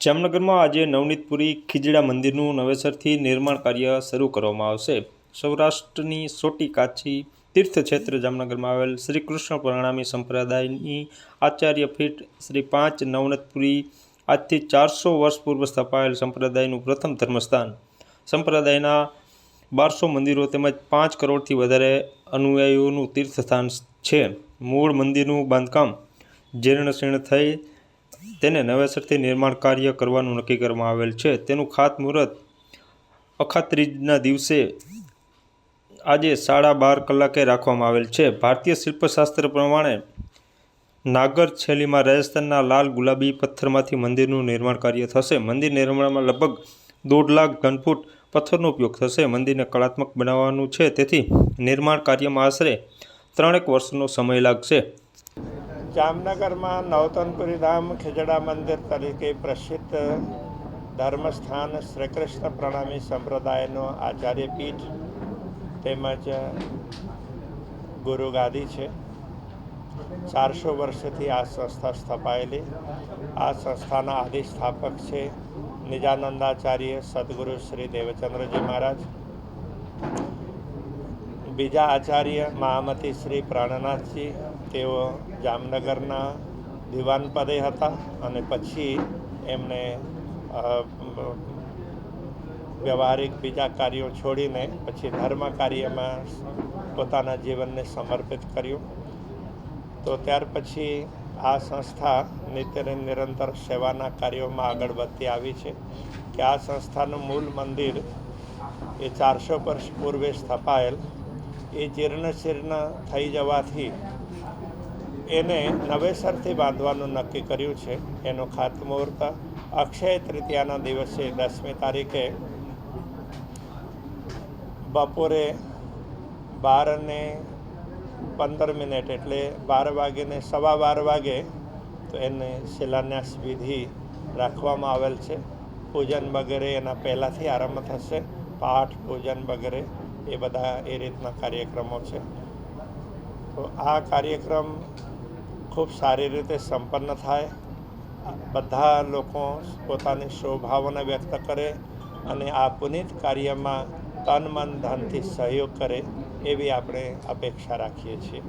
જામનગરમાં આજે નવનીતપુરી ખીજડા મંદિરનું નવેસરથી નિર્માણ કાર્ય શરૂ કરવામાં આવશે. સૌરાષ્ટ્રની સોટી કાચી તીર્થક્ષેત્ર જામનગરમાં આવેલ શ્રી કૃષ્ણ પ્રણામી સંપ્રદાયની આચાર્ય પીઠ શ્રી પાંચ નવનતપુરી આજથી ચારસો વર્ષ પૂર્વ સ્થપાયેલ સંપ્રદાયનું પ્રથમ ધર્મસ્થાન. સંપ્રદાયના બારસો મંદિરો તેમજ પાંચ કરોડથી વધારે અનુયાયીઓનું તીર્થસ્થાન છે. મૂળ મંદિરનું બાંધકામ જીર્ણશીર્ણ થઈ તેને નવેસરથી નિર્માણ કાર્ય કરવાનું નક્કી કરવામાં આવેલ છે. તેનું ખાતમુહૂર્ત અખાત્રીજના દિવસે આજે સાડા બાર કલાકે રાખવામાં આવેલ છે. ભારતીય શિલ્પશાસ્ત્ર પ્રમાણે નાગર છેલીમાં રાજસ્થાનના લાલ ગુલાબી પથ્થરમાંથી મંદિરનું નિર્માણ કાર્ય થશે. મંદિર નિર્માણમાં લગભગ દોઢ લાખ ઘનફૂટ પથ્થરનો ઉપયોગ થશે. મંદિરને કલાત્મક બનાવવાનું છે. તેથી નિર્માણ કાર્યમાં આશરે ત્રણેક વર્ષનો સમય લાગશે. જામનગરમાં નવતનપુરી ધામ ખીજડા મંદિર તરીકે પ્રસિદ્ધ ધર્મસ્થાન શ્રી કૃષ્ણ પ્રણામી સંપ્રદાયનો આચાર્ય પીઠ તેમજ ગુરુગાદી છે. ચારસો વર્ષથી આ સંસ્થા સ્થપાયેલી. આ સંસ્થાના આદિસ્થાપક છે નિજાનંદાચાર્ય સદગુરુ શ્રી દેવચંદ્રજી મહારાજ. બીજા આચાર્ય મહામતી શ્રી પ્રાણનાથજી, તેઓ જામનગરના દિવાન પદે હતા અને પછી એમને વ્યવહારિક બીજા કાર્યો છોડીને પછી ધર્મ કાર્યમાં પોતાના જીવનને સમર્પિત કર્યું. તો ત્યાર પછી આ સંસ્થા નિત્યને નિરંતર સેવાના કાર્યોમાં આગળ વધતી આવી છે કે આ સંસ્થાનું મૂળ મંદિર એ ચારસો વર્ષ પૂર્વે સ્થપાયેલ એ જીર્ણ શીર્ણ થઈ જવાથી એને નવેસરથી બાંધવાનું નક્કી કર્યું છે. એનું ખાતમુહૂર્ત અક્ષય તૃતીયાના દિવસે દસમી તારીખે બપોરે બાર ને પંદર મિનિટ એટલે બાર વાગે ને સવા બાર વાગે તો એને શિલાન્યાસ વિધિ રાખવામાં આવેલ છે. પૂજન વગેરે એના પહેલાંથી આરંભ થશે. પાઠ પૂજન વગેરે એ બધા એ રીતના કાર્યક્રમો છે. તો આ કાર્યક્રમ ખૂબ સારી રીતે સંપન્ન થાય, બધા લોકો પોતાની શોભાવના વ્યક્ત કરે અને આ પુનિત કાર્યમાં તન મન ધનથી સહયોગ કરે એવી આપણે અપેક્ષા રાખીએ છીએ.